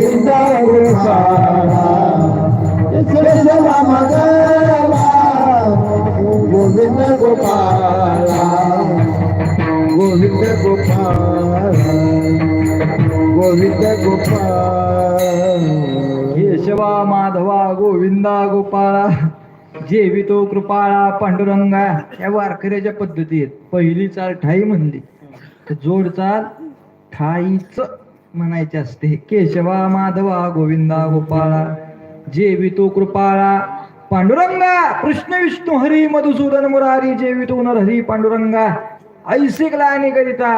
गोविंद माधवा गोविंदा गोपाळा जेवितो कृपाळा पांडुरंगा या वारकऱ्याच्या पद्धतीत पहिली चाल ठाई म्हणली जोड चाल ठाईच म्हणायचे असते केशवा माधवा गोविंदा गोपाळा जेवितो कृपाळा पांडुरंगा कृष्ण विष्णू हरी मधुसूदन मुरारी जेवितो नर हरी पांडुरंगा ऐसिकला आणि करिता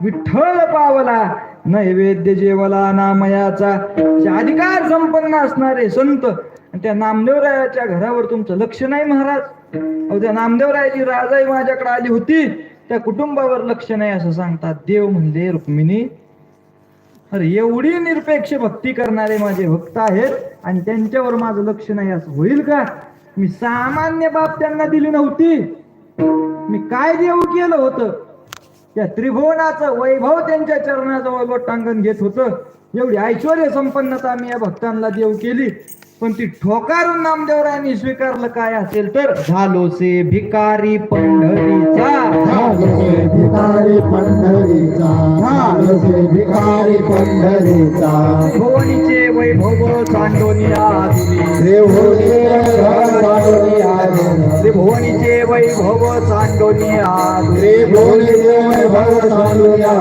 विठ्ठल पावला नैवेद्य जेवला नामयाचा. अधिकार संपन्न असणारे संत त्या नामदेवरायाच्या घरावर तुमचं लक्ष नाही महाराज. अहो त्या नामदेवरायाची राजाई माझ्याकडे आली होती त्या कुटुंबावर लक्ष नाही असं सांगतात. देव म्हणले रुक्मिणी अरे एवढी निरपेक्ष भक्ती करणारे माझे भक्त आहेत आणि त्यांच्यावर माझं लक्ष नाही असं होईल का? मी सामान्य बाब त्यांना दिली नव्हती. मी काय देऊ केलं होतं? त्या त्रिभुवनाचं वैभव त्यांच्या चरणाजवळ लोटांगण घेत होतं. एवढी ऐश्वर्य संपन्नता मी या भक्तांना देऊ केली. पण ती ठोकारून नामदेवरायांनी स्वीकारलं काय असेल तर? झालोसे भिकारी पंढरीचा. भिकारी पंढरीचा. झालसे भिकारी पंढरीचा भुवनीचे वैभव चांदोनिया देवोचे वाढवणी आले त्रिभुवनीचे वैभव चांदोनिया रे बोले भव चालूया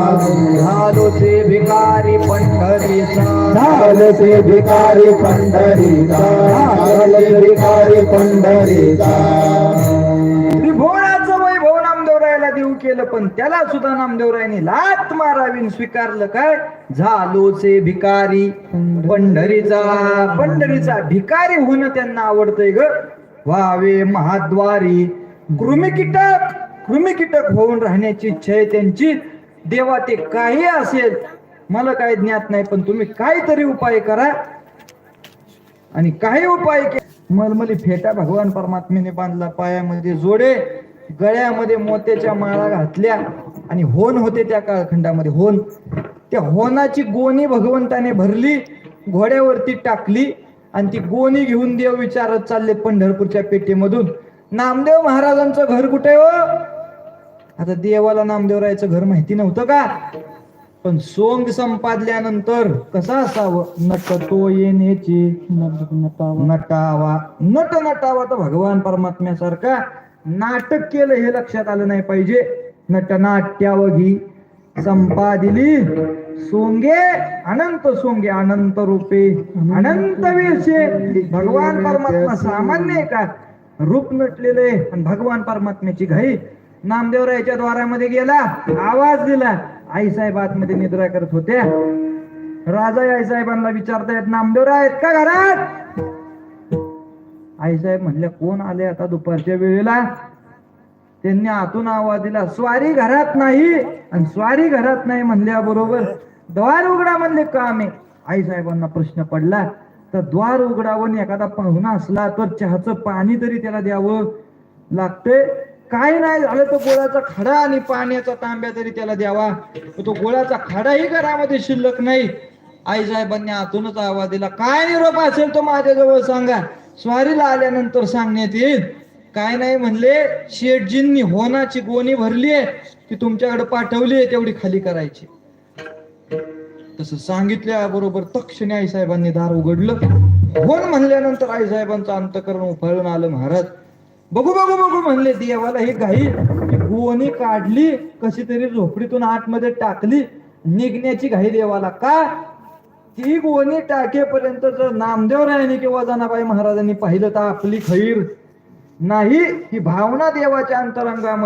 झालोसे भिकारी पंढरीचा. झालसे भिकारी पंढरीचा. झालसे भिकारी पंढरीचा. वैभव देऊ केलं पण त्याला सुद्धा नामदेवरायाने लात मारावी स्वीकारलं काय? झालोचे भिकारी पंढरीचा. पंढरीचा भिकारी होणं त्यांना आवडतंय ग. व्हावे महाद्वारी. कृमिकीटक कृमिकीटक होऊन राहण्याची इच्छा आहे त्यांची. देवा ते काही असेल. मला काही ज्ञात नाही पण तुम्ही काहीतरी उपाय करा. आणि काही उपाय मलमली फेटा भगवान परमात्मेने बांधला पायामध्ये जोडे. गळ्यामध्ये मोत्याच्या माळा घातल्या आणि होन होते त्या काळखंडामध्ये होन. त्या होनाची गोणी भगवंताने भरली घोड्यावरती टाकली आणि ती गोणी घेऊन देव विचारत चालले पंढरपूरच्या पेटीमधून नामदेव महाराजांचं घर कुठे हो? आता देवाला नामदेवरायचं घर माहिती नव्हतं का? पण सोंग संपादल्यानंतर कसं असावं? नटतो येण्याची. नटावा. नट नटावा तर भगवान परमात्म्यासारखा. नाटक केलं हे लक्षात आलं नाही पाहिजे. नटनाट्यावघी संपादिली सोंगे अनंत सोंगे अनंत रूपे अनंत वेळचे. भगवान परमात्मा सामान्य आहे का? रूप नटलेले आणि भगवान परमात्म्याची घाई. नामदेवरायाच्या द्वारामध्ये गेला आवाज दिला. आई साहेब आतमध्ये निद्रा करत होत्या. राजा आई साहेबांना विचारतायत नामदेवराय आहेत का घरात? आई साहेब म्हणल्या कोण आले आता दुपारच्या वेळेला? त्यांनी आतून आवाज दिला स्वारी घरात नाही. आणि स्वारी घरात नाही म्हणल्या बरोबर द्वार उघडा म्हणले काम आहे आई साहेबांना प्रश्न पडला तर द्वार उघडावं एखादा पाहुणा असला तर चहाचं पाणी तरी त्याला द्यावं लागतंय? काय नाही झालं तर गोळाचा खडा आणि पाण्याचा तांब्या तरी त्याला द्यावा? तो गोळाचा खडाही घरामध्ये शिल्लक नाही. आई साहेबांनी आतूनच आवाज दिला. काय निरोप असेल तो माझ्याजवळ सांगा. स्वारीला आल्यानंतर सांगण्यात येईल. काय नाही म्हणले शेठजींनी होनाची गोणी भरली आहे ती तुमच्याकडे पाठवली आहे तेवढी खाली करायची. तसं सांगितल्या बरोबर तक्षणी आई साहेबांनी दार उघडलं. होन म्हणल्यानंतर आई साहेबांचं अंतकरण उफाळून आलं महाराज. बघू बघू बघू म्हणले देवाला ही घाई. गोणी काढली कशी तरी झोपडीतून आतमध्ये टाकली. निघण्याची घाई देवाला का? ती गोणी टाकेपर्यंत जर नामदेवरायांनी किंवा जनाबाई महाराजांनी पाहिलं तर आपली खैर नाही. ही भावना देवाच्या अंतरंगामध्ये